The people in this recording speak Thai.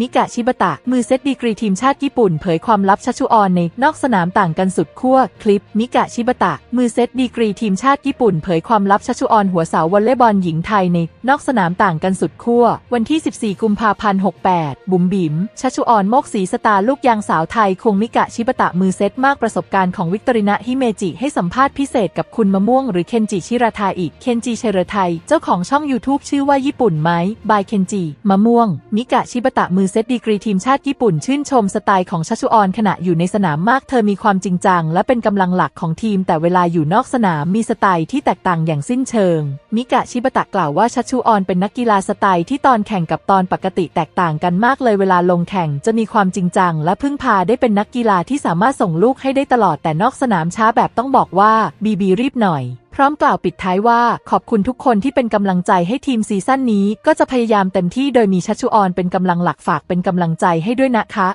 มิกะชิบะตะ มือเซตดีกรีทีมชาติญี่ปุ่น เผยความลับชัชชุออนในนอกสนามต่างกันสุดขั้วคลิป มิกะชิบะตะ มือเซตดีกรีทีมชาติญี่ปุ่นเผยความลับชัชชุออนหัวเสาวอลเลย์บอลหญิงไทยในนอกสนามต่างกันสุดขั้ววันที่ 14 กุมภาพันธ์ 68 บุ๋มบิ๋มชัชชุออนโมกศรีสตาลูกยางสาวไทยคงมิกะชิบะตะมือเซตมากประสบการณ์ของวิกตอรินาฮิเมจิให้สัมภาษณ์พิเศษกับคุณมะม่วงหรือเคนจิชิราทาอิเคนจิเชรไทยเจ้าของช่อง YouTube ชื่อว่าญี่ปุ่นไหมบายเคนจิมะม่วง มิกะชิบะตะมือเซตดีกรีทีมชาติญี่ปุ่นชื่นชมสไตล์ของชัชชุออนขณะอยู่ในสนามมากเธอมีความจริงจัง และเป็นกำลังหลักของทีม แต่เวลาอยู่นอกสนามมีสไตล์ที่แตกต่างอย่างสิ้นเชิง มิกะชิบะตะกล่าวว่าชัชชุออนเป็นนักกีฬาสไตล์ที่ตอนแข่งกับตอนปกติแตกต่างกันมากเลยเวลาลงแข่งจะมีความจริงจัง และพึ่งพาได้เป็นนักกีฬาที่สามารถส่งลูกให้ได้ตลอดแต่นอกสนามช้าแบบต้องบอกว่าบีบีรีบหน่อย พร้อมกล่าวปิดท้ายว่าขอบคุณทุกคนที่เป็นกำลังใจให้ทีมซีซั่นนี้ ก็จะพยายามเต็มที่โดยมีชัชชุออนเป็นกำลังหลักฝากเป็นกำลังใจให้ด้วยนะคะ